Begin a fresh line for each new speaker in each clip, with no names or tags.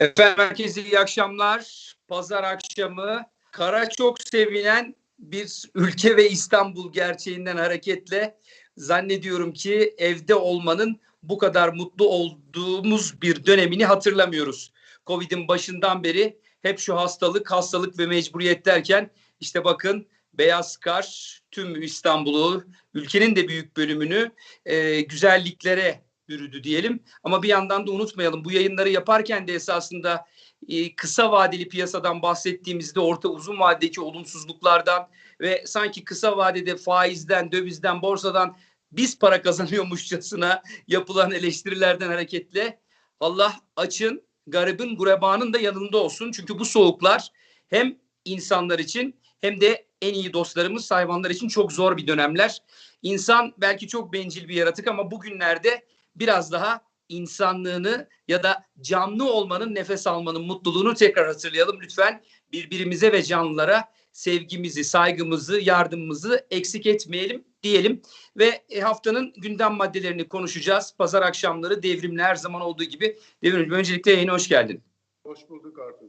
Efendim herkese iyi akşamlar. Pazar akşamı kara çok sevinen bir ülke ve İstanbul gerçeğinden hareketle zannediyorum ki evde olmanın bu kadar mutlu olduğumuz bir dönemini hatırlamıyoruz. Covid'in başından beri hep şu hastalık, hastalık ve mecburiyet derken işte bakın beyaz kar tüm İstanbul'u, ülkenin de büyük bölümünü e, güzelliklere bürüdü diyelim. Ama bir yandan da unutmayalım bu yayınları yaparken de esasında e, kısa vadeli piyasadan bahsettiğimizde orta uzun vadedeki olumsuzluklardan ve sanki kısa vadede faizden, dövizden, borsadan biz para kazanıyormuşçasına yapılan eleştirilerden hareketle Allah açın, garibin, gurebanın da yanında olsun. Çünkü bu soğuklar hem insanlar için hem de en iyi dostlarımız hayvanlar için çok zor bir dönemler. İnsan belki çok bencil bir yaratık ama bugünlerde biraz daha insanlığını ya da canlı olmanın, nefes almanın mutluluğunu tekrar hatırlayalım. Lütfen birbirimize ve canlılara sevgimizi, saygımızı, yardımımızı eksik etmeyelim diyelim. Ve e, haftanın gündem maddelerini konuşacağız. Pazar akşamları devrimle her zaman olduğu gibi. Devrim öncelikle yayına hoş geldin.
Hoş bulduk Artur.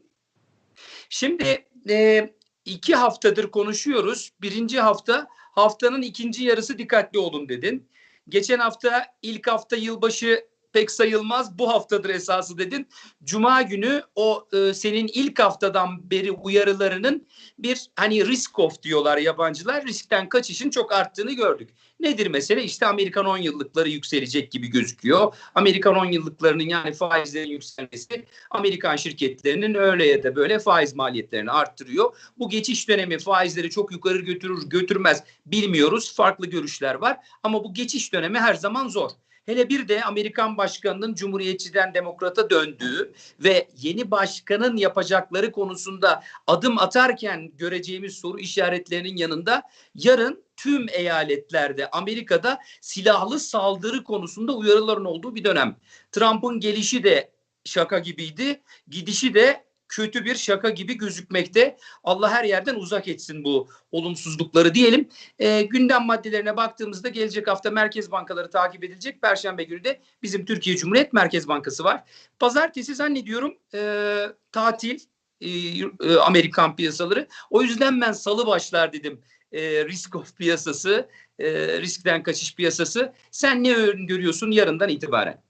Şimdi e, iki haftadır konuşuyoruz. Birinci hafta haftanın ikinci yarısı dikkatli olun dedin. Geçen hafta ilk hafta yılbaşı pek sayılmaz. Bu haftadır esası dedin. Cuma günü o e, senin ilk haftadan beri uyarılarının bir hani risk off diyorlar yabancılar. Riskten kaçışın çok arttığını gördük. Nedir mesele? İşte Amerikan 10 yıllıkları yükselecek gibi gözüküyor. Amerikan 10 yıllıklarının yani faizlerin yükselmesi Amerikan şirketlerinin öyle ya da böyle faiz maliyetlerini arttırıyor. Bu geçiş dönemi faizleri çok yukarı götürür götürmez bilmiyoruz. Farklı görüşler var ama bu geçiş dönemi her zaman zor. Hele bir de Amerikan başkanının cumhuriyetçiden demokrata döndüğü ve yeni başkanın yapacakları konusunda adım atarken göreceğimiz soru işaretlerinin yanında yarın tüm eyaletlerde Amerika'da silahlı saldırı konusunda uyarıların olduğu bir dönem. Trump'ın gelişi de şaka gibiydi, gidişi de kötü bir şaka gibi gözükmekte. Allah her yerden uzak etsin bu olumsuzlukları diyelim. E, gündem maddelerine baktığımızda gelecek hafta merkez bankaları takip edilecek. Perşembe günü de bizim Türkiye Cumhuriyet Merkez Bankası var. Pazartesi zannediyorum e, tatil e, e, Amerikan piyasaları. O yüzden ben salı başlar dedim. E, risk of piyasası, e, riskten kaçış piyasası. Sen ne görüyorsun yarından itibaren?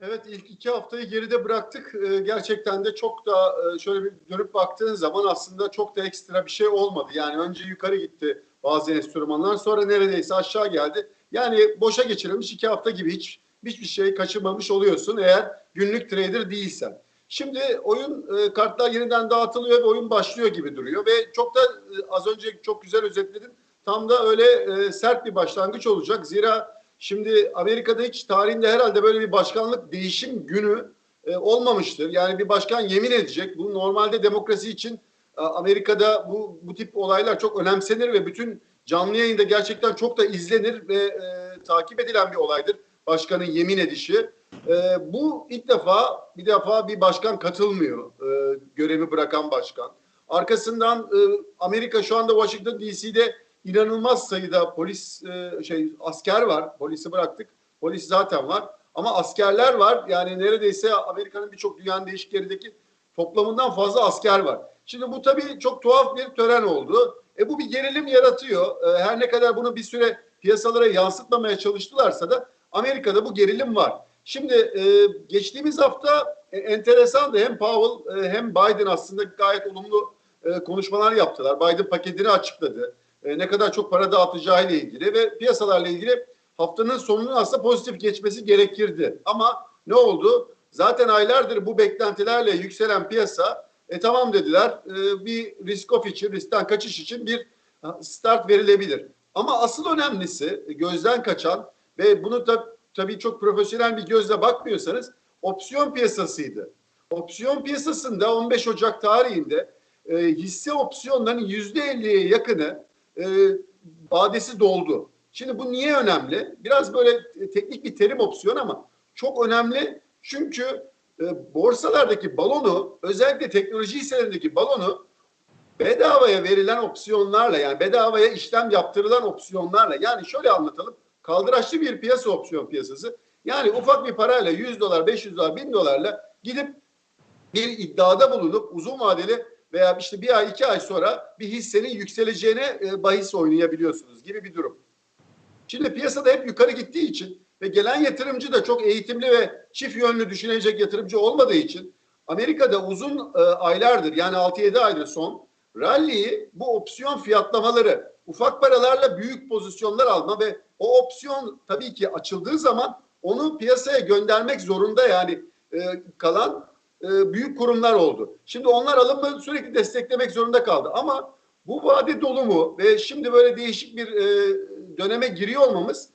Evet ilk iki haftayı geride bıraktık. Ee, gerçekten de çok da e, şöyle bir dönüp baktığın zaman aslında çok da ekstra bir şey olmadı. Yani önce yukarı gitti bazı enstrümanlar sonra neredeyse aşağı geldi. Yani boşa geçirilmiş iki hafta gibi hiç hiçbir şey kaçırmamış oluyorsun eğer günlük trader değilsen. Şimdi oyun e, kartlar yeniden dağıtılıyor ve oyun başlıyor gibi duruyor ve çok da e, az önce çok güzel özetledin. Tam da öyle e, sert bir başlangıç olacak. Zira Şimdi Amerika'da hiç tarihinde herhalde böyle bir başkanlık değişim günü e, olmamıştır. Yani bir başkan yemin edecek. Bu normalde demokrasi için e, Amerika'da bu bu tip olaylar çok önemsenir ve bütün canlı yayında gerçekten çok da izlenir ve e, takip edilen bir olaydır. Başkanın yemin edişi. E, bu ilk defa bir defa bir başkan katılmıyor. E, görevi bırakan başkan. Arkasından e, Amerika şu anda Washington DC'de inanılmaz sayıda polis e, şey asker var. Polisi bıraktık. Polis zaten var. Ama askerler var. Yani neredeyse Amerika'nın birçok dünyanın değişik yerindeki toplamından fazla asker var. Şimdi bu tabii çok tuhaf bir tören oldu. E bu bir gerilim yaratıyor. E, her ne kadar bunu bir süre piyasalara yansıtmamaya çalıştılarsa da Amerika'da bu gerilim var. Şimdi e, geçtiğimiz hafta enteresan da hem Powell hem Biden aslında gayet olumlu konuşmalar yaptılar. Biden paketini açıkladı e, ne kadar çok para dağıtacağı ile ilgili ve piyasalarla ilgili haftanın sonunun aslında pozitif geçmesi gerekirdi. Ama ne oldu? Zaten aylardır bu beklentilerle yükselen piyasa e tamam dediler e, bir risk off için, riskten kaçış için bir start verilebilir. Ama asıl önemlisi gözden kaçan ve bunu da tabii çok profesyonel bir gözle bakmıyorsanız opsiyon piyasasıydı. Opsiyon piyasasında 15 Ocak tarihinde e, hisse opsiyonlarının %50'ye yakını e, vadesi doldu. Şimdi bu niye önemli? Biraz böyle teknik bir terim opsiyon ama çok önemli. Çünkü e, borsalardaki balonu özellikle teknoloji hisselerindeki balonu bedavaya verilen opsiyonlarla yani bedavaya işlem yaptırılan opsiyonlarla yani şöyle anlatalım. Kaldıraçlı bir piyasa opsiyon piyasası. Yani ufak bir parayla 100 dolar, 500 dolar, 1000 dolarla gidip bir iddiada bulunup uzun vadeli veya işte bir ay iki ay sonra bir hissenin yükseleceğine e, bahis oynayabiliyorsunuz gibi bir durum. Şimdi piyasada hep yukarı gittiği için ve gelen yatırımcı da çok eğitimli ve çift yönlü düşünecek yatırımcı olmadığı için Amerika'da uzun e, aylardır yani 6-7 aydır son rally'yi bu opsiyon fiyatlamaları ufak paralarla büyük pozisyonlar alma ve o opsiyon tabii ki açıldığı zaman onu piyasaya göndermek zorunda yani e, kalan e, büyük kurumlar oldu. Şimdi onlar alımı sürekli desteklemek zorunda kaldı ama bu vade dolu mu ve şimdi böyle değişik bir e, döneme giriyor olmamız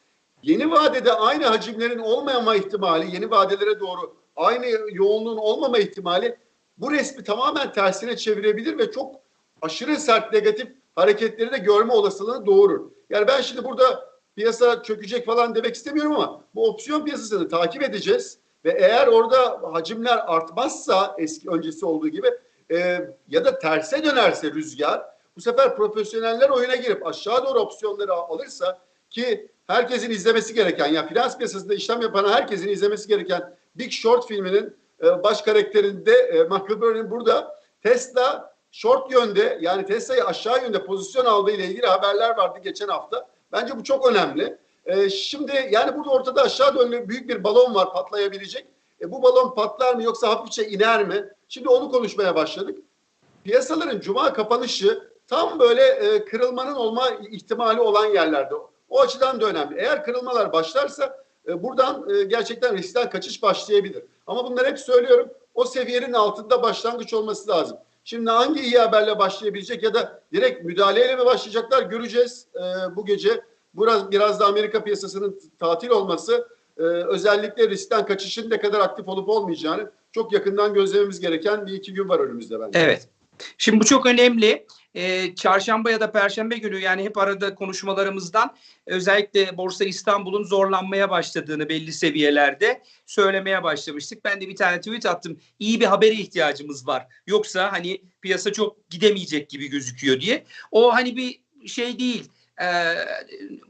yeni vadede aynı hacimlerin olmama ihtimali, yeni vadelere doğru aynı yoğunluğun olmama ihtimali bu resmi tamamen tersine çevirebilir ve çok aşırı sert negatif hareketleri de görme olasılığını doğurur. Yani ben şimdi burada piyasa çökecek falan demek istemiyorum ama bu opsiyon piyasasını takip edeceğiz ve eğer orada hacimler artmazsa eski öncesi olduğu gibi e, ya da terse dönerse rüzgar bu sefer profesyoneller oyuna girip aşağı doğru opsiyonları alırsa ki herkesin izlemesi gereken ya finans piyasasında işlem yapan herkesin izlemesi gereken Big Short filminin e, baş karakterinde e, Michael Burry'nin burada Tesla short yönde yani Tesla'yı aşağı yönde pozisyon aldığı ile ilgili haberler vardı geçen hafta. Bence bu çok önemli. E, şimdi yani burada ortada aşağı dönlü büyük bir balon var patlayabilecek. E, bu balon patlar mı yoksa hafifçe iner mi? Şimdi onu konuşmaya başladık. Piyasaların cuma kapanışı tam böyle e, kırılmanın olma ihtimali olan yerlerde. O açıdan da önemli. Eğer kırılmalar başlarsa e, buradan e, gerçekten riskten kaçış başlayabilir. Ama bunları hep söylüyorum. O seviyenin altında başlangıç olması lazım. Şimdi hangi iyi haberle başlayabilecek ya da direkt müdahaleyle mi başlayacaklar göreceğiz e, bu gece. Biraz, biraz da Amerika piyasasının tatil olması e, özellikle riskten kaçışın ne kadar aktif olup olmayacağını çok yakından gözlememiz gereken bir iki gün var önümüzde bence.
Evet. Şimdi bu çok önemli. Ee, çarşamba ya da perşembe günü yani hep arada konuşmalarımızdan özellikle Borsa İstanbul'un zorlanmaya başladığını belli seviyelerde söylemeye başlamıştık. Ben de bir tane tweet attım. İyi bir habere ihtiyacımız var. Yoksa hani piyasa çok gidemeyecek gibi gözüküyor diye. O hani bir şey değil. Ee,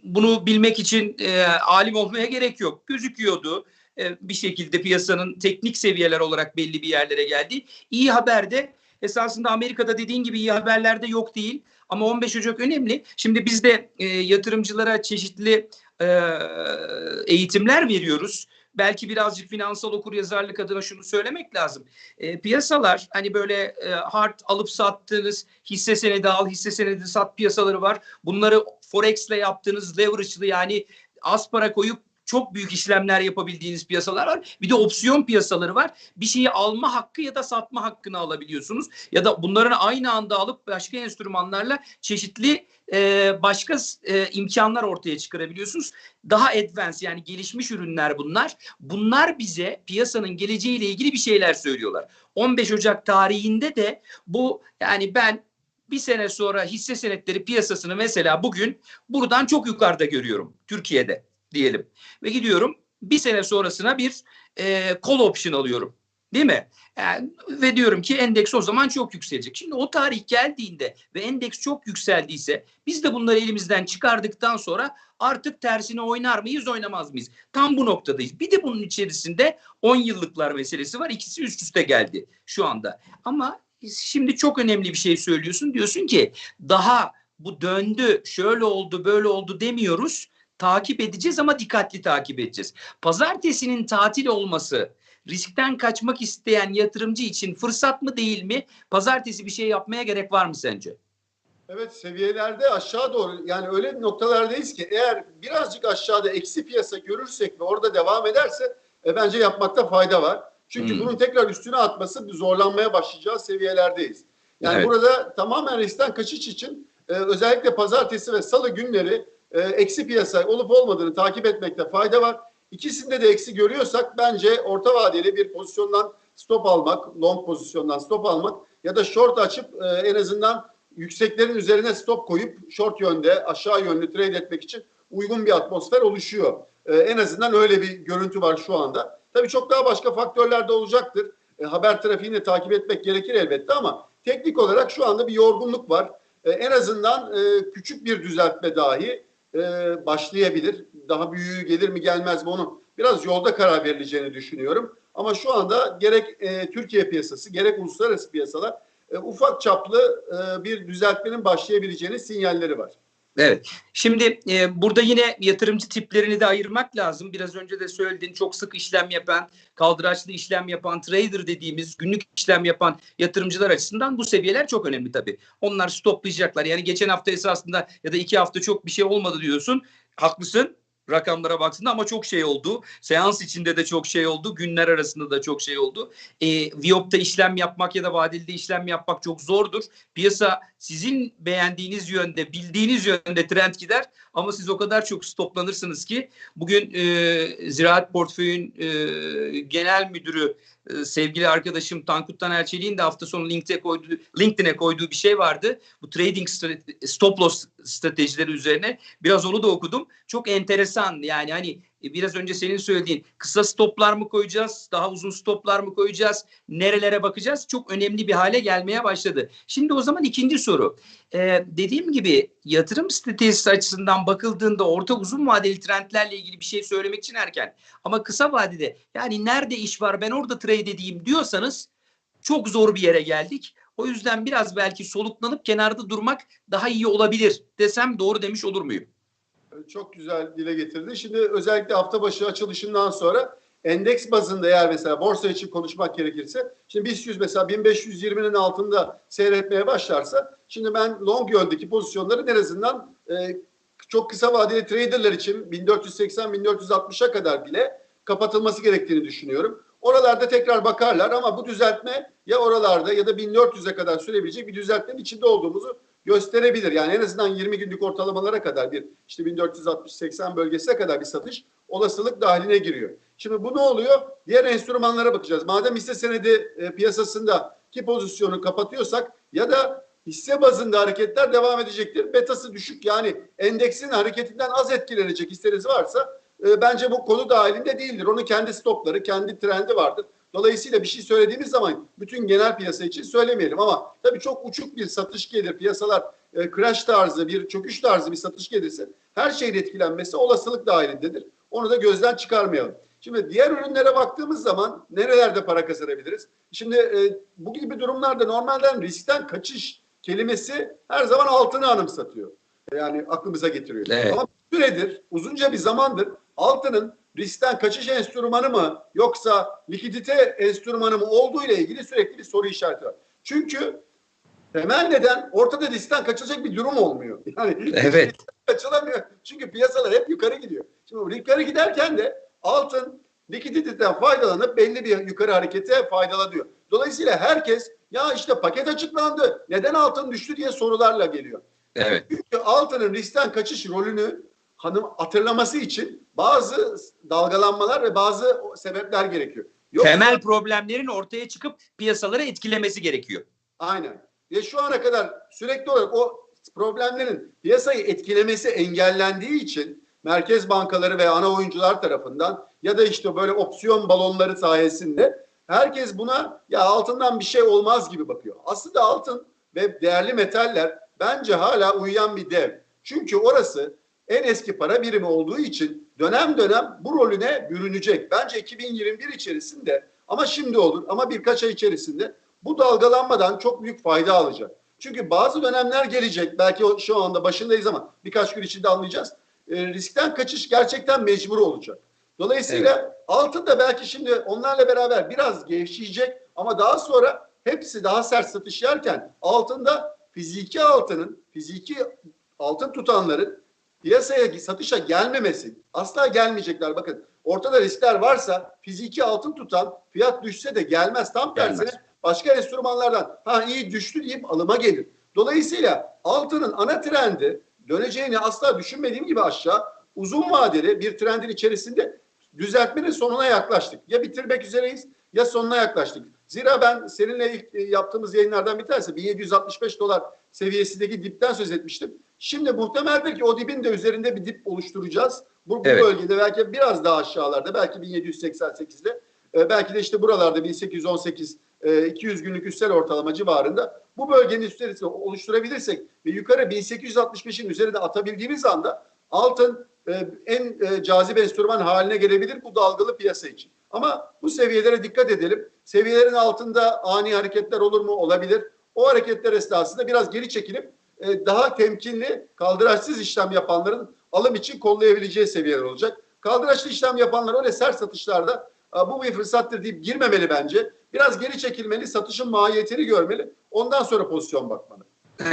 bunu bilmek için e, alim olmaya gerek yok. Gözüküyordu e, bir şekilde piyasanın teknik seviyeler olarak belli bir yerlere geldi. İyi haber de esasında Amerika'da dediğin gibi iyi haberler de yok değil. Ama 15 Ocak önemli. Şimdi biz de e, yatırımcılara çeşitli e, eğitimler veriyoruz. Belki birazcık finansal okur yazarlık adına şunu söylemek lazım. E, piyasalar hani böyle e, hard alıp sattığınız hisse senedi al, hisse senedi sat piyasaları var. Bunları Forex'le yaptığınız leverage'lı yani az para koyup çok büyük işlemler yapabildiğiniz piyasalar var. Bir de opsiyon piyasaları var. Bir şeyi alma hakkı ya da satma hakkını alabiliyorsunuz. Ya da bunların aynı anda alıp başka enstrümanlarla çeşitli e, başka e, imkanlar ortaya çıkarabiliyorsunuz. Daha advanced yani gelişmiş ürünler bunlar. Bunlar bize piyasanın geleceğiyle ilgili bir şeyler söylüyorlar. 15 Ocak tarihinde de bu yani ben bir sene sonra hisse senetleri piyasasını mesela bugün buradan çok yukarıda görüyorum Türkiye'de diyelim. Ve gidiyorum bir sene sonrasına bir e, call option alıyorum. Değil mi? Yani, ve diyorum ki endeks o zaman çok yükselecek. Şimdi o tarih geldiğinde ve endeks çok yükseldiyse biz de bunları elimizden çıkardıktan sonra artık tersine oynar mıyız oynamaz mıyız? Tam bu noktadayız. Bir de bunun içerisinde 10 yıllıklar meselesi var. İkisi üst üste geldi şu anda. Ama şimdi çok önemli bir şey söylüyorsun. Diyorsun ki daha bu döndü, şöyle oldu, böyle oldu demiyoruz takip edeceğiz ama dikkatli takip edeceğiz. Pazartesinin tatil olması riskten kaçmak isteyen yatırımcı için fırsat mı değil mi? Pazartesi bir şey yapmaya gerek var mı sence?
Evet seviyelerde aşağı doğru yani öyle noktalardayız ki eğer birazcık aşağıda eksi piyasa görürsek ve orada devam ederse e, bence yapmakta fayda var. Çünkü hmm. bunun tekrar üstüne atması bir zorlanmaya başlayacağı seviyelerdeyiz. Yani evet. burada tamamen riskten kaçış için e, özellikle pazartesi ve salı günleri e, eksi piyasa olup olmadığını takip etmekte fayda var. İkisinde de eksi görüyorsak bence orta vadeli bir pozisyondan stop almak, long pozisyondan stop almak ya da short açıp e, en azından yükseklerin üzerine stop koyup short yönde aşağı yönlü trade etmek için uygun bir atmosfer oluşuyor. E, en azından öyle bir görüntü var şu anda. Tabii çok daha başka faktörler de olacaktır. E, haber trafiğini takip etmek gerekir elbette ama teknik olarak şu anda bir yorgunluk var. E, en azından e, küçük bir düzeltme dahi e, başlayabilir. Daha büyüğü gelir mi gelmez mi onu biraz yolda karar verileceğini düşünüyorum. Ama şu anda gerek e, Türkiye piyasası gerek uluslararası piyasalar e, ufak çaplı e, bir düzeltmenin başlayabileceğini sinyalleri var.
Evet. Şimdi e, burada yine yatırımcı tiplerini de ayırmak lazım. Biraz önce de söyledin çok sık işlem yapan, kaldıraçlı işlem yapan, trader dediğimiz günlük işlem yapan yatırımcılar açısından bu seviyeler çok önemli tabii. Onlar stoplayacaklar. Yani geçen hafta esasında ya da iki hafta çok bir şey olmadı diyorsun. Haklısın rakamlara baktığında ama çok şey oldu. Seans içinde de çok şey oldu. Günler arasında da çok şey oldu. E, Viyop'ta işlem yapmak ya da vadeli işlem yapmak çok zordur. Piyasa sizin beğendiğiniz yönde, bildiğiniz yönde trend gider ama siz o kadar çok stoplanırsınız ki bugün e, Ziraat Portföy'ün e, genel müdürü e, sevgili arkadaşım Tankut Taner Çelik'in de hafta sonu LinkedIn'e koyduğu, LinkedIn'e koyduğu bir şey vardı. Bu trading strate- stop loss stratejileri üzerine biraz onu da okudum. Çok enteresan yani hani e, biraz önce senin söylediğin kısa stoplar mı koyacağız, daha uzun stoplar mı koyacağız, nerelere bakacağız çok önemli bir hale gelmeye başladı. Şimdi o zaman ikinci soru. Ee, dediğim gibi yatırım stratejisi açısından bakıldığında orta uzun vadeli trendlerle ilgili bir şey söylemek için erken. Ama kısa vadede yani nerede iş var ben orada trade edeyim diyorsanız çok zor bir yere geldik. O yüzden biraz belki soluklanıp kenarda durmak daha iyi olabilir desem doğru demiş olur muyum?
Çok güzel dile getirdi. Şimdi özellikle hafta başı açılışından sonra endeks bazında eğer mesela borsa için konuşmak gerekirse şimdi BIST 100 mesela 1520'nin altında seyretmeye başlarsa şimdi ben long yöndeki pozisyonları en e, çok kısa vadeli traderlar için 1480-1460'a kadar bile kapatılması gerektiğini düşünüyorum. Oralarda tekrar bakarlar ama bu düzeltme ya oralarda ya da 1400'e kadar sürebilecek bir düzeltmenin içinde olduğumuzu gösterebilir. Yani en azından 20 günlük ortalamalara kadar bir işte 1460-80 bölgesine kadar bir satış olasılık dahiline giriyor. Şimdi bu ne oluyor? Diğer enstrümanlara bakacağız. Madem hisse senedi e, piyasasında ki pozisyonu kapatıyorsak ya da hisse bazında hareketler devam edecektir. Betası düşük yani endeksin hareketinden az etkilenecek hisseniz varsa e, bence bu konu dahilinde değildir. Onun kendi stopları, kendi trendi vardır. Dolayısıyla bir şey söylediğimiz zaman bütün genel piyasa için söylemeyelim ama tabii çok uçuk bir satış gelir piyasalar e, crash tarzı bir çöküş tarzı bir satış gelirse her şeyin etkilenmesi olasılık dahilindedir. Onu da gözden çıkarmayalım. Şimdi diğer ürünlere baktığımız zaman nerelerde para kazanabiliriz? Şimdi e, bu gibi durumlarda normalden riskten kaçış kelimesi her zaman altını anımsatıyor. Yani aklımıza getiriyor.
Evet.
Ama süredir, uzunca bir zamandır altının riskten kaçış enstrümanı mı yoksa likidite enstrümanı mı olduğu ile ilgili sürekli bir soru işareti var. Çünkü temel neden ortada riskten kaçacak bir durum olmuyor. Yani
Evet.
kaçılamıyor. Çünkü piyasalar hep yukarı gidiyor. Şimdi yukarı giderken de altın likiditeden faydalanıp belli bir yukarı harekete faydalanıyor. Dolayısıyla herkes ya işte paket açıklandı. Neden altın düştü diye sorularla geliyor.
Evet.
Çünkü altının riskten kaçış rolünü hanım hatırlaması için bazı dalgalanmalar ve bazı sebepler gerekiyor. Yok,
Temel problemlerin ortaya çıkıp piyasaları etkilemesi gerekiyor.
Aynen. Ve şu ana kadar sürekli olarak o problemlerin piyasayı etkilemesi engellendiği için merkez bankaları ve ana oyuncular tarafından ya da işte böyle opsiyon balonları sayesinde herkes buna ya altından bir şey olmaz gibi bakıyor. Aslında altın ve değerli metaller bence hala uyuyan bir dev. Çünkü orası en eski para birimi olduğu için dönem dönem bu rolüne bürünecek. Bence 2021 içerisinde ama şimdi olur ama birkaç ay içerisinde bu dalgalanmadan çok büyük fayda alacak. Çünkü bazı dönemler gelecek. Belki şu anda başındayız ama birkaç gün içinde anlayacağız. E, riskten kaçış gerçekten mecbur olacak. Dolayısıyla altın da belki şimdi onlarla beraber biraz gevşeyecek ama daha sonra hepsi daha sert satış yerken altında fiziki altının, fiziki altın tutanların piyasaya satışa gelmemesi asla gelmeyecekler. Bakın ortada riskler varsa fiziki altın tutan fiyat düşse de gelmez. Tam tersine
Gelmez.
başka enstrümanlardan ha iyi düştü deyip alıma gelir. Dolayısıyla altının ana trendi döneceğini asla düşünmediğim gibi aşağı uzun vadeli bir trendin içerisinde düzeltmenin sonuna yaklaştık. Ya bitirmek üzereyiz ya sonuna yaklaştık. Zira ben seninle ilk e, yaptığımız yayınlardan bir tanesi 1765 dolar seviyesindeki dipten söz etmiştim. Şimdi muhtemeldir ki o dibin de üzerinde bir dip oluşturacağız. Bu, bu
Evet.
bölgede belki biraz daha aşağılarda belki 1788'de e, belki de işte buralarda 1818 e, 200 günlük üstel ortalama civarında bu bölgenin üstlerini oluşturabilirsek ve yukarı 1865'in üzerine atabildiğimiz anda altın e, en e, cazip enstrüman haline gelebilir bu dalgalı piyasa için. Ama bu seviyelere dikkat edelim. Seviyelerin altında ani hareketler olur mu? Olabilir. O hareketler esnasında biraz geri çekilip e, daha temkinli, kaldıraçsız işlem yapanların alım için kollayabileceği seviyeler olacak. Kaldıraçlı işlem yapanlar öyle sert satışlarda "Aa, bu bir fırsattır deyip girmemeli bence. Biraz geri çekilmeli, satışın mahiyetini görmeli. Ondan sonra pozisyon bakmalı.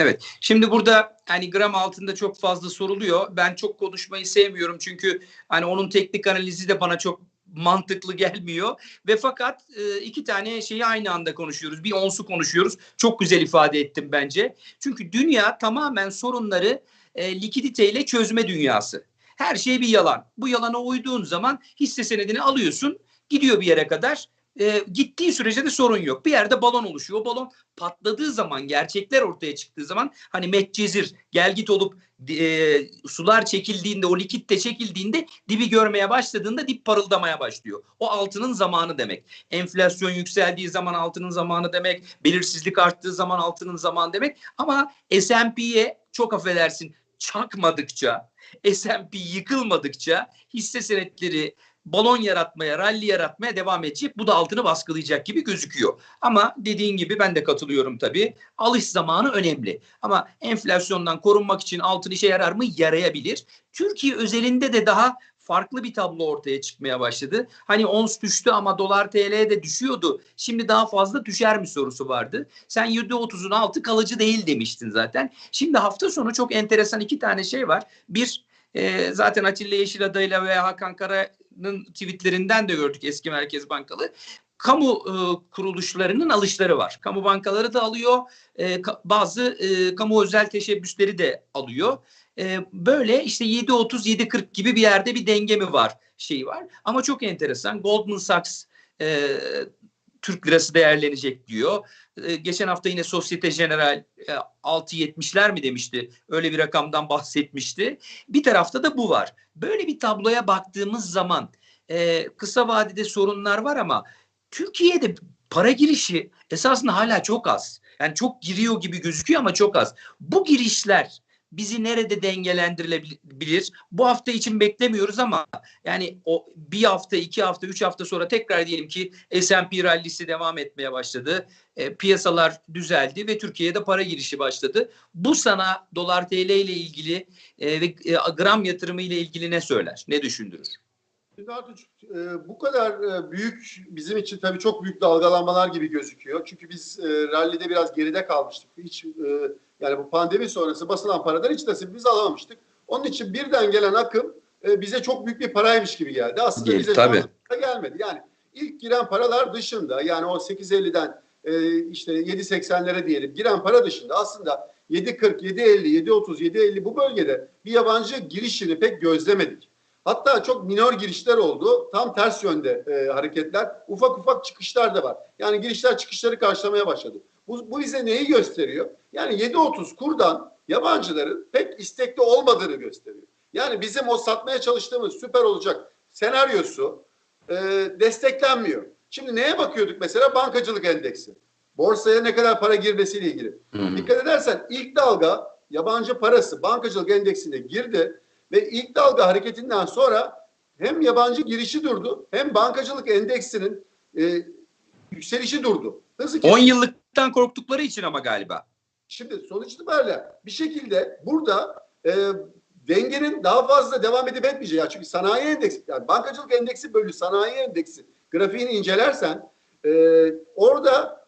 Evet. Şimdi burada hani gram altında çok fazla soruluyor. Ben çok konuşmayı sevmiyorum çünkü hani onun teknik analizi de bana çok mantıklı gelmiyor ve fakat e, iki tane şeyi aynı anda konuşuyoruz. Bir onsu konuşuyoruz. Çok güzel ifade ettim bence. Çünkü dünya tamamen sorunları e, likiditeyle çözme dünyası. Her şey bir yalan. Bu yalana uyduğun zaman hisse senedini alıyorsun, gidiyor bir yere kadar. E, gittiği sürece de sorun yok. Bir yerde balon oluşuyor. O balon patladığı zaman, gerçekler ortaya çıktığı zaman hani Medcezir gel git olup e, sular çekildiğinde, o likitte çekildiğinde dibi görmeye başladığında dip parıldamaya başlıyor. O altının zamanı demek. Enflasyon yükseldiği zaman altının zamanı demek. Belirsizlik arttığı zaman altının zamanı demek. Ama S&P'ye çok affedersin çakmadıkça, S&P yıkılmadıkça hisse senetleri balon yaratmaya, rally yaratmaya devam edecek. Bu da altını baskılayacak gibi gözüküyor. Ama dediğin gibi ben de katılıyorum tabii. Alış zamanı önemli. Ama enflasyondan korunmak için altın işe yarar mı? Yarayabilir. Türkiye özelinde de daha farklı bir tablo ortaya çıkmaya başladı. Hani ons düştü ama dolar TL de düşüyordu. Şimdi daha fazla düşer mi sorusu vardı. Sen %30'un altı kalıcı değil demiştin zaten. Şimdi hafta sonu çok enteresan iki tane şey var. Bir e, zaten Atilla Yeşilada'yla ve Hakan Kara'nın tweetlerinden de gördük eski Merkez Bankalı. Kamu e, kuruluşlarının alışları var. Kamu bankaları da alıyor. E, ka- bazı e, kamu özel teşebbüsleri de alıyor. E, böyle işte 7.30-7.40 gibi bir yerde bir denge mi var şeyi var. Ama çok enteresan. Goldman Sachs e, Türk lirası değerlenecek diyor. E, geçen hafta yine Societe General e, 6.70'ler mi demişti? Öyle bir rakamdan bahsetmişti. Bir tarafta da bu var. Böyle bir tabloya baktığımız zaman e, kısa vadede sorunlar var ama Türkiye'de para girişi esasında hala çok az. Yani çok giriyor gibi gözüküyor ama çok az. Bu girişler bizi nerede dengelendirilebilir? Bu hafta için beklemiyoruz ama yani o bir hafta, iki hafta, üç hafta sonra tekrar diyelim ki S&P rallisi devam etmeye başladı. E, piyasalar düzeldi ve Türkiye'de para girişi başladı. Bu sana dolar TL ile ilgili e, ve e, gram yatırımı ile ilgili ne söyler? Ne düşündürür?
Şimdi e, bu kadar e, büyük bizim için tabii çok büyük dalgalanmalar gibi gözüküyor. Çünkü biz e, rallide biraz geride kalmıştık. Hiç e, yani bu pandemi sonrası basılan paradan hiç nasibimiz alamamıştık. Onun için birden gelen akım e, bize çok büyük bir paraymış gibi geldi. Aslında
Değil,
bize
tabii.
gelmedi. Yani ilk giren paralar dışında yani o 8.50'den e, işte 7.80'lere diyelim giren para dışında aslında 7.40, 7.50, 7.30, 7.50 bu bölgede bir yabancı girişini pek gözlemedik. Hatta çok minor girişler oldu. Tam ters yönde e, hareketler. Ufak ufak çıkışlar da var. Yani girişler çıkışları karşılamaya başladı. Bu, bu bize neyi gösteriyor? Yani 7.30 kurdan yabancıların pek istekli olmadığını gösteriyor. Yani bizim o satmaya çalıştığımız süper olacak senaryosu e, desteklenmiyor. Şimdi neye bakıyorduk mesela? Bankacılık endeksi. Borsaya ne kadar para girmesiyle ilgili.
Hmm.
Dikkat edersen ilk dalga yabancı parası bankacılık endeksine girdi ve ilk dalga hareketinden sonra hem yabancı girişi durdu hem bankacılık endeksinin e, yükselişi durdu. Hızı
10 yıllıktan korktukları için ama galiba.
Şimdi sonuç itibariyle bir şekilde burada e, dengenin daha fazla devam edip etmeyeceği. Ya çünkü sanayi endeksi, yani bankacılık endeksi bölü sanayi endeksi grafiğini incelersen e, orada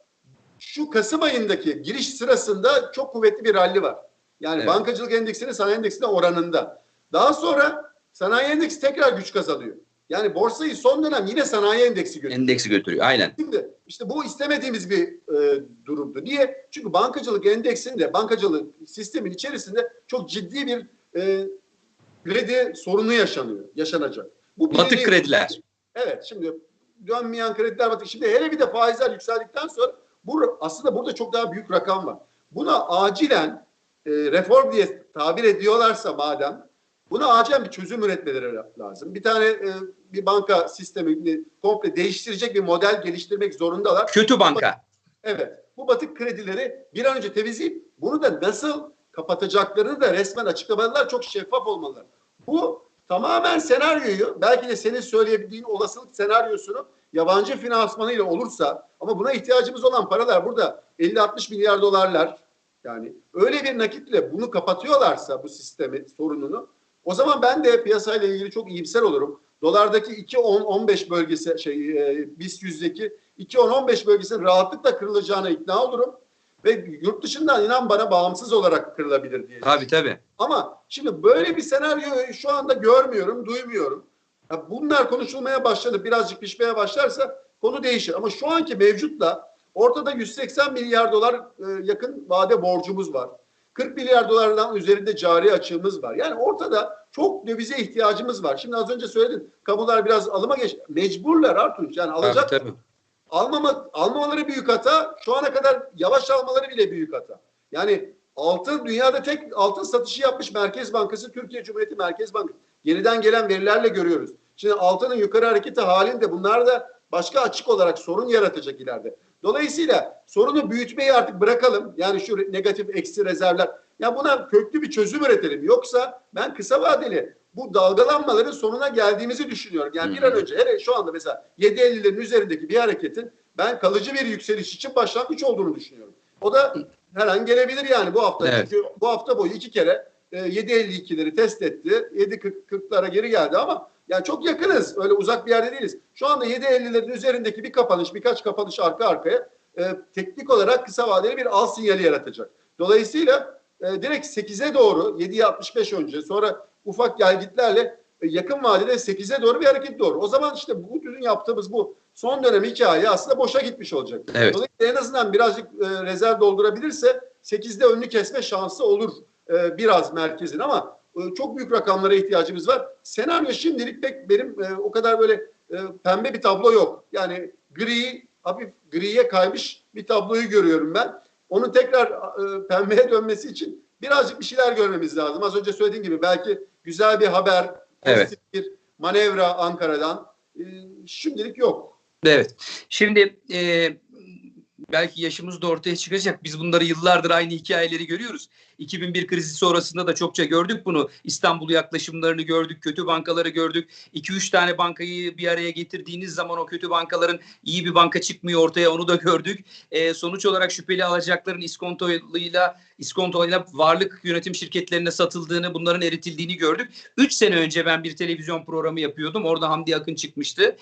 şu Kasım ayındaki giriş sırasında çok kuvvetli bir ralli var. Yani
Evet.
bankacılık endeksinin sanayi endeksine oranında. Daha sonra sanayi endeksi tekrar güç kazanıyor. Yani borsayı son dönem yine sanayi endeksi götürüyor.
Endeksi götürüyor. Aynen.
Şimdi işte bu istemediğimiz bir e, durumdu. Niye? Çünkü bankacılık endeksinde, bankacılık sistemin içerisinde çok ciddi bir e, kredi sorunu yaşanıyor, yaşanacak. Bu
Batık
birinci-
krediler.
Evet, şimdi dönmeyen krediler batık. Şimdi hele bir de faizler yükseldikten sonra bu aslında burada çok daha büyük rakam var. Buna acilen e, reform diye tabir ediyorlarsa madem buna acilen bir çözüm üretmeleri lazım. Bir tane e, bir banka sistemini komple değiştirecek bir model geliştirmek zorundalar.
Kötü banka.
Evet. Bu batık kredileri bir an önce temizleyip bunu da nasıl kapatacaklarını da resmen açıklamalılar. Çok şeffaf olmalılar. Bu tamamen senaryoyu belki de senin söyleyebildiğin olasılık senaryosunu yabancı finansmanıyla olursa ama buna ihtiyacımız olan paralar burada 50-60 milyar dolarlar yani öyle bir nakitle bunu kapatıyorlarsa bu sistemi sorununu o zaman ben de piyasayla ilgili çok iyimser olurum. Dolardaki 2-10-15 bölgesi şey e, BIST yüzdeki 2-10-15 bölgesinin rahatlıkla kırılacağına ikna olurum. Ve yurt dışından inan bana bağımsız olarak kırılabilir diye.
Tabii tabii.
Ama şimdi böyle bir senaryoyu şu anda görmüyorum, duymuyorum. Ya bunlar konuşulmaya başladı, birazcık pişmeye başlarsa konu değişir. Ama şu anki mevcutla ortada 180 milyar dolar e, yakın vade borcumuz var. 40 milyar dolardan üzerinde cari açığımız var. Yani ortada çok dövize ihtiyacımız var. Şimdi az önce söyledin, kamular biraz alıma geç. Mecburlar Artunç. Yani alacak
Tabii, tabii.
almama, almamaları büyük hata. Şu ana kadar yavaş almaları bile büyük hata. Yani altın dünyada tek altın satışı yapmış Merkez Bankası Türkiye Cumhuriyeti Merkez Bankası. Geriden gelen verilerle görüyoruz. Şimdi altının yukarı hareketi halinde bunlar da başka açık olarak sorun yaratacak ileride. Dolayısıyla sorunu büyütmeyi artık bırakalım. Yani şu negatif eksi rezervler. Ya buna köklü bir çözüm üretelim. Yoksa ben kısa vadeli bu dalgalanmaların sonuna geldiğimizi düşünüyorum. Yani bir an önce hele şu anda mesela 7.50'lerin üzerindeki bir hareketin ben kalıcı bir yükseliş için başlangıç olduğunu düşünüyorum. O da her an gelebilir yani bu hafta.
Evet.
Çünkü bu hafta boyu iki kere e, 7.52'leri test etti. 7.40'lara geri geldi ama yani çok yakınız. Öyle uzak bir yerde değiliz. Şu anda 7.50'lerin üzerindeki bir kapanış, birkaç kapanış arka arkaya e, teknik olarak kısa vadeli bir al sinyali yaratacak. Dolayısıyla e, direkt 8'e doğru 7'ye 65 önce sonra ufak gelgitlerle e, yakın vadede 8'e doğru bir hareket doğru. O zaman işte bu dün yaptığımız bu son dönem hikaye aslında boşa gitmiş olacak.
Evet.
Dolayısıyla en azından birazcık e, rezerv doldurabilirse 8'de önünü kesme şansı olur e, biraz merkezin ama e, çok büyük rakamlara ihtiyacımız var. Senaryo şimdilik pek benim e, o kadar böyle e, pembe bir tablo yok. Yani gri, hafif griye kaymış bir tabloyu görüyorum ben. Onun tekrar e, pembeye dönmesi için birazcık bir şeyler görmemiz lazım. Az önce söylediğim gibi belki güzel bir haber, pozitif bir manevra Ankara'dan. E, şimdilik yok.
Evet. Şimdi e, belki yaşımız da ortaya çıkacak. Biz bunları yıllardır aynı hikayeleri görüyoruz. 2001 krizi sonrasında da çokça gördük bunu. İstanbul yaklaşımlarını gördük, kötü bankaları gördük. 2-3 tane bankayı bir araya getirdiğiniz zaman o kötü bankaların iyi bir banka çıkmıyor ortaya onu da gördük. E, sonuç olarak şüpheli alacakların iskontoyla iskontoyla varlık yönetim şirketlerine satıldığını, bunların eritildiğini gördük. 3 sene önce ben bir televizyon programı yapıyordum. Orada Hamdi Akın çıkmıştı.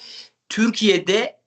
Türkiye'de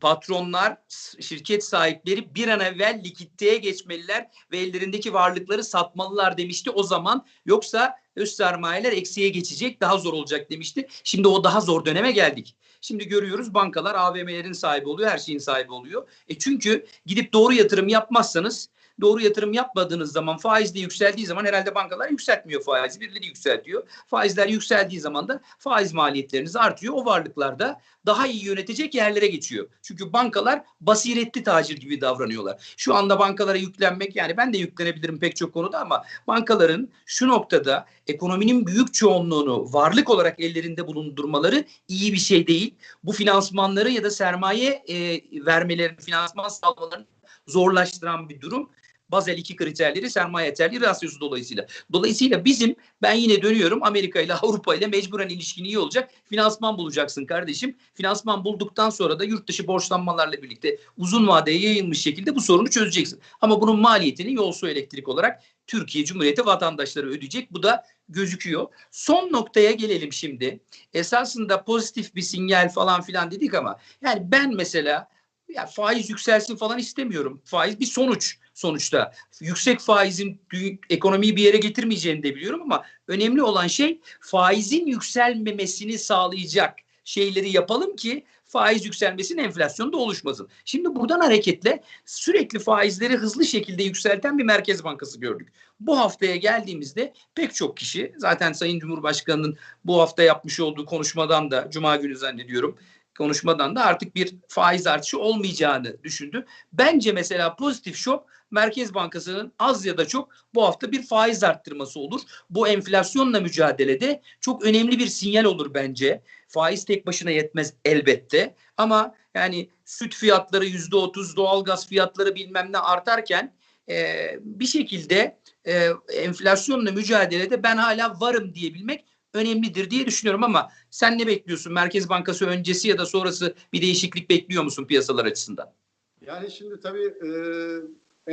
patronlar, şirket sahipleri bir an evvel likiditeye geçmeliler ve ellerindeki varlıkları satmalılar demişti o zaman. Yoksa öz sermayeler eksiye geçecek, daha zor olacak demişti. Şimdi o daha zor döneme geldik. Şimdi görüyoruz bankalar AVM'lerin sahibi oluyor, her şeyin sahibi oluyor. E çünkü gidip doğru yatırım yapmazsanız doğru yatırım yapmadığınız zaman faiz de yükseldiği zaman herhalde bankalar yükseltmiyor faizi birileri yükseltiyor. Faizler yükseldiği zaman da faiz maliyetleriniz artıyor. O varlıklar da daha iyi yönetecek yerlere geçiyor. Çünkü bankalar basiretli tacir gibi davranıyorlar. Şu anda bankalara yüklenmek yani ben de yüklenebilirim pek çok konuda ama bankaların şu noktada ekonominin büyük çoğunluğunu varlık olarak ellerinde bulundurmaları iyi bir şey değil. Bu finansmanları ya da sermaye e, vermelerini, finansman sağlamalarını zorlaştıran bir durum. Bazel 2 kriterleri sermaye yeterli rasyosu dolayısıyla. Dolayısıyla bizim ben yine dönüyorum Amerika ile Avrupa ile mecburen ilişkin iyi olacak. Finansman bulacaksın kardeşim. Finansman bulduktan sonra da yurt dışı borçlanmalarla birlikte uzun vadeye yayılmış şekilde bu sorunu çözeceksin. Ama bunun maliyetini yol su elektrik olarak Türkiye Cumhuriyeti vatandaşları ödeyecek. Bu da gözüküyor. Son noktaya gelelim şimdi. Esasında pozitif bir sinyal falan filan dedik ama yani ben mesela ya faiz yükselsin falan istemiyorum. Faiz bir sonuç sonuçta. Yüksek faizin ekonomiyi bir yere getirmeyeceğini de biliyorum ama önemli olan şey faizin yükselmemesini sağlayacak şeyleri yapalım ki faiz yükselmesin enflasyon da oluşmasın. Şimdi buradan hareketle sürekli faizleri hızlı şekilde yükselten bir merkez bankası gördük. Bu haftaya geldiğimizde pek çok kişi zaten Sayın Cumhurbaşkanı'nın bu hafta yapmış olduğu konuşmadan da Cuma günü zannediyorum konuşmadan da artık bir faiz artışı olmayacağını düşündü. Bence mesela pozitif şok Merkez Bankası'nın az ya da çok bu hafta bir faiz arttırması olur. Bu enflasyonla mücadelede çok önemli bir sinyal olur bence. Faiz tek başına yetmez elbette ama yani süt fiyatları yüzde otuz, doğalgaz fiyatları bilmem ne artarken e, bir şekilde e, enflasyonla mücadelede ben hala varım diyebilmek önemlidir diye düşünüyorum ama sen ne bekliyorsun? Merkez Bankası öncesi ya da sonrası bir değişiklik bekliyor musun piyasalar açısından?
Yani şimdi tabii e,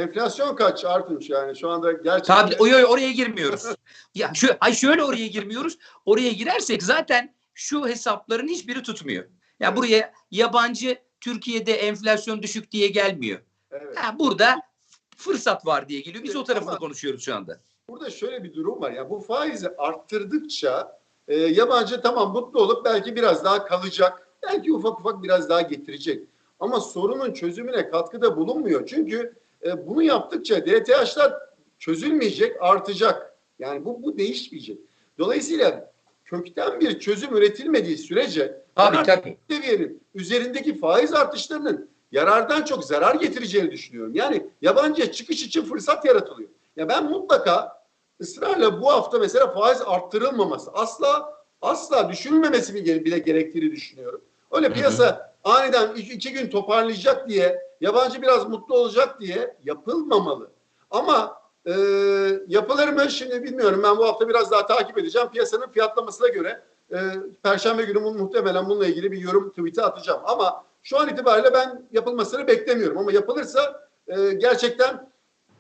enflasyon kaç Artunç yani şu anda gerçekten
Tabii o- o- oraya girmiyoruz. ya şu ay şöyle oraya girmiyoruz. Oraya girersek zaten şu hesapların hiçbiri tutmuyor. Ya
Evet.
buraya yabancı Türkiye'de enflasyon düşük diye gelmiyor.
evet.
Ha, burada fırsat var diye geliyor. Biz
Evet,
o tarafını
ama-
konuşuyoruz şu anda.
Burada şöyle bir durum var. Ya bu faizi arttırdıkça e, yabancı tamam mutlu olup belki biraz daha kalacak. Belki ufak ufak biraz daha getirecek. Ama sorunun çözümüne katkıda bulunmuyor. Çünkü e, bunu yaptıkça DTH'lar çözülmeyecek, artacak. Yani bu, bu değişmeyecek. Dolayısıyla kökten bir çözüm üretilmediği sürece ben
tabii.
seviyenin üzerindeki faiz artışlarının yarardan çok zarar getireceğini düşünüyorum. Yani yabancıya çıkış için fırsat yaratılıyor. Ya ben mutlaka ısrarla bu hafta mesela faiz arttırılmaması asla asla düşünülmemesi bile gerektiğini düşünüyorum. Öyle
hı.
piyasa aniden iki, iki gün toparlayacak diye yabancı biraz mutlu olacak diye yapılmamalı. Ama e, yapılır mı şimdi bilmiyorum. Ben bu hafta biraz daha takip edeceğim. Piyasanın fiyatlamasına göre e, Perşembe günü mu- muhtemelen bununla ilgili bir yorum tweet'i atacağım. Ama şu an itibariyle ben yapılmasını beklemiyorum. Ama yapılırsa e, gerçekten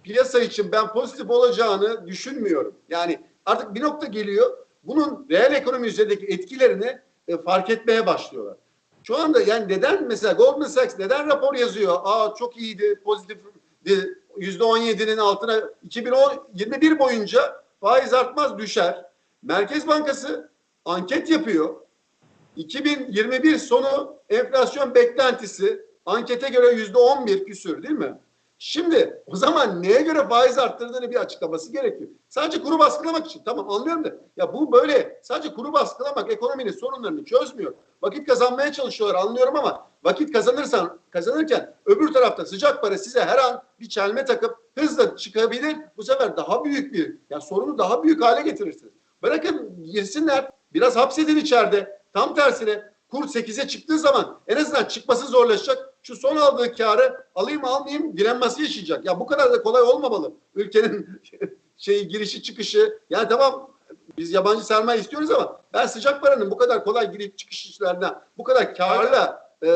piyasa için ben pozitif olacağını düşünmüyorum. Yani artık bir nokta geliyor. Bunun reel ekonomi üzerindeki etkilerini e, fark etmeye başlıyorlar. Şu anda yani neden mesela Goldman Sachs neden rapor yazıyor? Aa çok iyiydi, pozitif %17'nin altına 2021 boyunca faiz artmaz düşer. Merkez Bankası anket yapıyor. 2021 sonu enflasyon beklentisi ankete göre yüzde 11 küsür değil mi? Şimdi o zaman neye göre faiz arttırdığını bir açıklaması gerekiyor. Sadece kuru baskılamak için tamam anlıyorum da ya bu böyle sadece kuru baskılamak ekonominin sorunlarını çözmüyor. Vakit kazanmaya çalışıyorlar anlıyorum ama vakit kazanırsan kazanırken öbür tarafta sıcak para size her an bir çelme takıp hızla çıkabilir. Bu sefer daha büyük bir ya sorunu daha büyük hale getirirsiniz. Bırakın girsinler biraz hapsedin içeride. Tam tersine kur 8'e çıktığı zaman en azından çıkması zorlaşacak. Şu son aldığı karı alayım almayayım direnmesi yaşayacak. Ya bu kadar da kolay olmamalı. Ülkenin şeyi girişi çıkışı. Yani tamam biz yabancı sermaye istiyoruz ama ben sıcak paranın bu kadar kolay girip çıkış işlerine bu kadar karla e,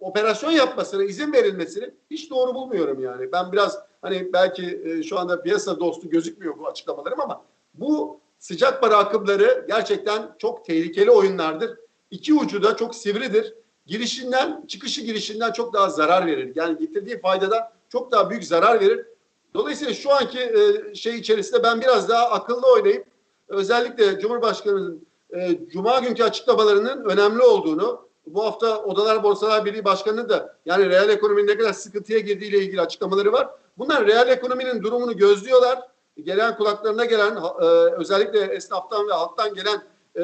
operasyon yapmasına izin verilmesini hiç doğru bulmuyorum yani. Ben biraz hani belki e, şu anda piyasa dostu gözükmüyor bu açıklamalarım ama bu sıcak para akımları gerçekten çok tehlikeli oyunlardır. İki ucu da çok sivridir. Girişinden, çıkışı girişinden çok daha zarar verir. Yani getirdiği faydadan çok daha büyük zarar verir. Dolayısıyla şu anki e, şey içerisinde ben biraz daha akıllı oynayıp özellikle Cumhurbaşkanı'nın e, Cuma günkü açıklamalarının önemli olduğunu, bu hafta Odalar Borsalar Birliği Başkanı'nın da yani reel ekonominin ne kadar sıkıntıya girdiğiyle ilgili açıklamaları var. Bunlar reel ekonominin durumunu gözlüyorlar. Gelen kulaklarına gelen e, özellikle esnaftan ve halktan gelen e,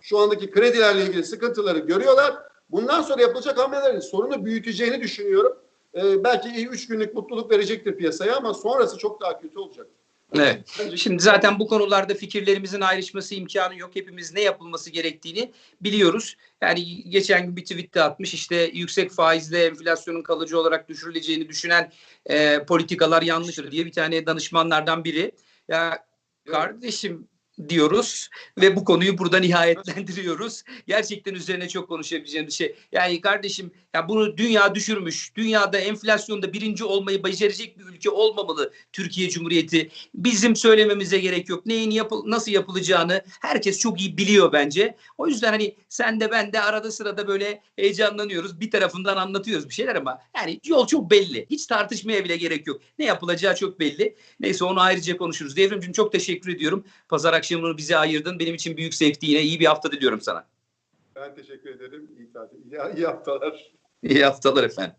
şu andaki kredilerle ilgili sıkıntıları görüyorlar. Bundan sonra yapılacak hamlelerin sorunu büyüteceğini düşünüyorum. E, belki üç günlük mutluluk verecektir piyasaya ama sonrası çok daha kötü olacak.
Evet. Şimdi zaten bu konularda fikirlerimizin ayrışması imkanı yok. Hepimiz ne yapılması gerektiğini biliyoruz. Yani geçen gün bir tweet de atmış işte yüksek faizle enflasyonun kalıcı olarak düşürüleceğini düşünen e, politikalar yanlıştır diye bir tane danışmanlardan biri. Ya kardeşim diyoruz ve bu konuyu burada nihayetlendiriyoruz. Gerçekten üzerine çok konuşabileceğim bir şey. Yani kardeşim ya bunu dünya düşürmüş. Dünyada enflasyonda birinci olmayı becerecek bir ülke olmamalı Türkiye Cumhuriyeti. Bizim söylememize gerek yok. Neyin yapıl nasıl yapılacağını herkes çok iyi biliyor bence. O yüzden hani sen de ben de arada sırada böyle heyecanlanıyoruz. Bir tarafından anlatıyoruz bir şeyler ama yani yol çok belli. Hiç tartışmaya bile gerek yok. Ne yapılacağı çok belli. Neyse onu ayrıca konuşuruz. Devrimcim çok teşekkür ediyorum. Pazar akşamını bize ayırdın. Benim için büyük zevkti yine. iyi bir hafta diliyorum sana.
Ben teşekkür ederim. İyi tatil, iyi, iyi haftalar.
İyi haftalar efendim.